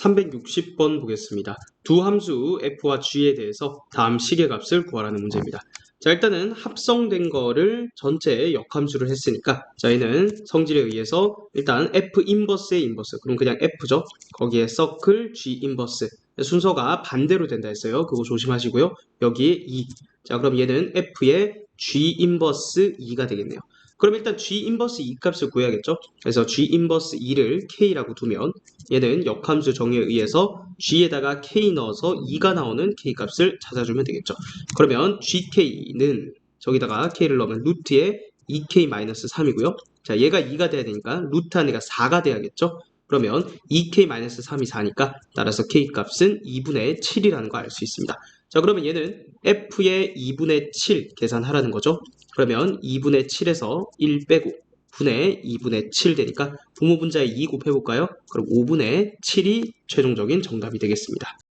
360번 보겠습니다. 두 함수 f와 g에 대해서 다음 시계값을 구하라는 문제입니다. 자 일단은 합성된 거를 전체 역함수를 했으니까 저희는 성질에 의해서 일단 f 인버스의 인버스 그럼 그냥 f죠. 거기에 서클 g 인버스 순서가 반대로 된다 했어요. 그거 조심하시고요. 여기에 2. 자 그럼 얘는 f의 g 인버스 2가 되겠네요. 그럼 일단 g 인버스 2 값을 구해야겠죠? 그래서 g 인버스 2를 k라고 두면 얘는 역함수 정의에 의해서 g에다가 k 넣어서 2가 나오는 k 값을 찾아주면 되겠죠. 그러면 gk는 저기다가 k를 넣으면 루트에 2k-3이고요. 자, 얘가 2가 돼야 되니까 루트 안에가 4가 돼야겠죠? 그러면 2k-3이 4니까 따라서 k 값은 2분의 7이라는 거 알 수 있습니다. 자, 그러면 얘는 f의 2분의 7 계산하라는 거죠. 그러면 2분의 7에서 1 빼고 분의 2분의 7 되니까 부모 분자에 2 곱해볼까요? 그럼 5분의 7이 최종적인 정답이 되겠습니다.